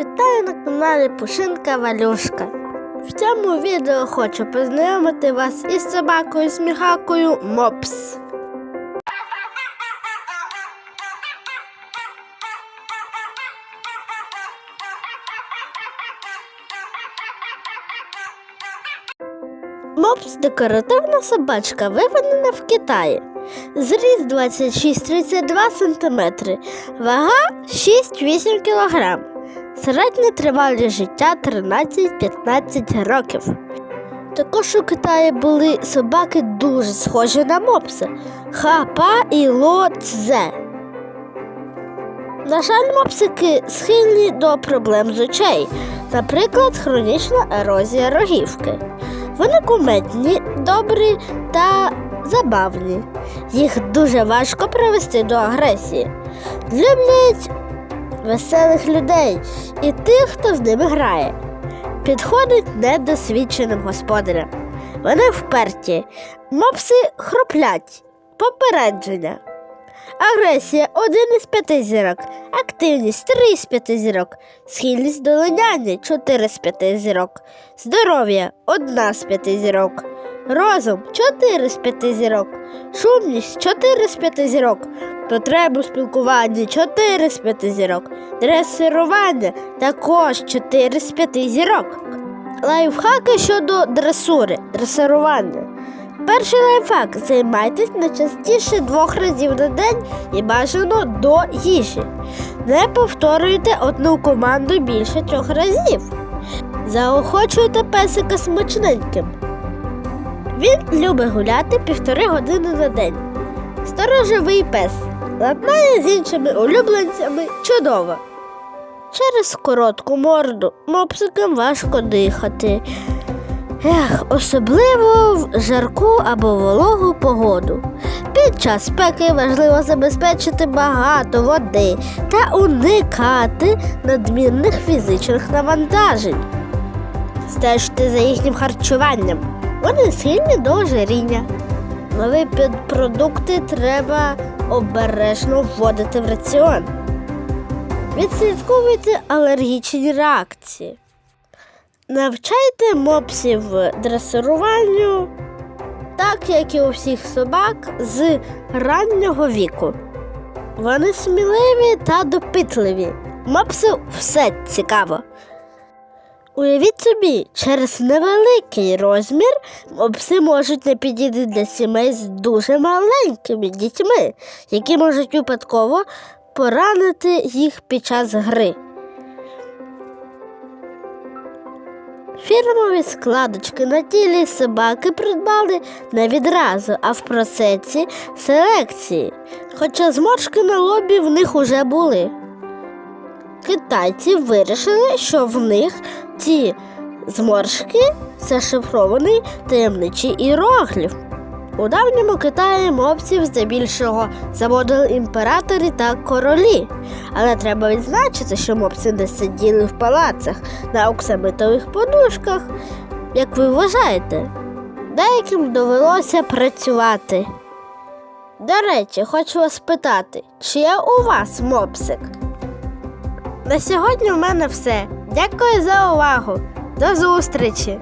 Вітаю на каналі Пушинка Валюшка. В цьому відео хочу познайомити вас із собакою сміхакою Мопс. Мопс декоративна собачка, виведена в Китаї. Зріст 26-32 см, вага 6-8 кг. Середня тривалість життя 13-15 років. Також у Китаї були собаки дуже схожі на мопси Хапа і Ло Цзе. На жаль, мопсики схильні до проблем з очей, наприклад, хронічна ерозія рогівки. Вони куметні, добрі та забавні. Їх дуже важко привести до агресії. Люблять веселих людей і тих, хто з ними грає. Підходить недосвідченим господарям. Вони вперті, мопси хроплять, попередження. Агресія один із п'яти зірок, активність три з п'яти зірок, схильність до линяння чотири з п'яти зірок, здоров'я одна з п'яти зірок, розум чотири з п'яти зірок, шумність чотири з п'яти зірок, потребу спілкування чотири з п'яти зірок, дресирування також чотири з п'яти зірок. Лайфхаки щодо дресури, дресирування. Перший лайфхак займайтесь не частіше двох разів на день і бажано до їжі. Не повторюйте одну команду більше трьох разів. Заохочуйте песика смачненьким. Він любить гуляти півтори години на день. Сторожовий пес ладнає з іншими улюбленцями чудово. Через коротку морду мопсикам важко дихати. Ех, особливо в жарку або вологу погоду. Під час спеки важливо забезпечити багато води та уникати надмірних фізичних навантажень. Стежте за їхнім харчуванням. Вони схильні до ожиріння. Нові підпродукти треба обережно вводити в раціон. Відслідковуйте алергічні реакції. Навчайте мопсів дресируванню, так як і у всіх собак з раннього віку. Вони сміливі та допитливі. Мопсу все цікаво. Уявіть собі, через невеликий розмір мопси можуть не підійти для сімей з дуже маленькими дітьми, які можуть випадково поранити їх під час гри. Фірмові складочки на тілі собаки придбали не відразу, а в процесі селекції, хоча зморшки на лобі в них уже були. Китайці вирішили, що в них ці зморшки зашифрований таємничий іерогліф. У давньому Китаї мовців здебільшого заводили імператори та королі. Але треба відзначити, що мопси не сиділи в палацах на оксамитових подушках. Як ви вважаєте, деяким довелося працювати. До речі, хочу вас питати, чи є у вас мопсик? На сьогодні в мене все. Дякую за увагу. До зустрічі!